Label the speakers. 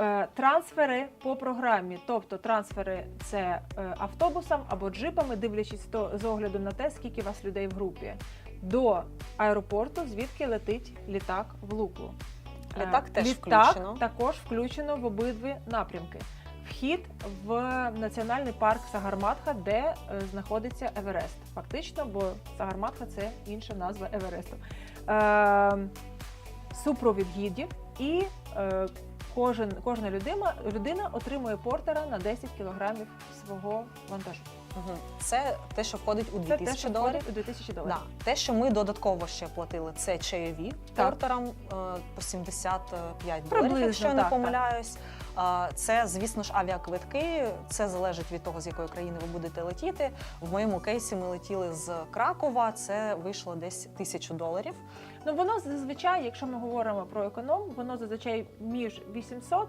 Speaker 1: Е, Трансфери по програмі, тобто трансфери це е, автобусом або джипами, дивлячись то з огляду на те, скільки вас людей в групі, до аеропорту, звідки летить літак в Луклу. Е,
Speaker 2: Літак теж
Speaker 1: літак
Speaker 2: включено.
Speaker 1: також включено в обидві напрямки. Вхід в національний парк Сагарматха, де знаходиться Еверест. Фактично, бо Сагарматха це інша назва Евересту. Е, супровід гідів і кожен, кожна людина, людина отримує портера на 10 кілограмів свого вантажу.
Speaker 2: Це те, що входить у
Speaker 1: Це
Speaker 2: 2000
Speaker 1: те, що
Speaker 2: доларів.
Speaker 1: у 2000 доларів.
Speaker 2: Да. Те, що ми додатково ще платили, це чайові
Speaker 1: Так.
Speaker 2: портерам е, по 75
Speaker 1: Приблизно,
Speaker 2: доларів, якщо я не помиляюсь. так. Це, звісно ж, авіаквитки. Це залежить від того, з якої країни ви будете летіти. В моєму кейсі ми летіли з Кракова. Це вийшло десь тисячу доларів.
Speaker 1: Ну воно зазвичай, якщо ми говоримо про економ, воно зазвичай між 800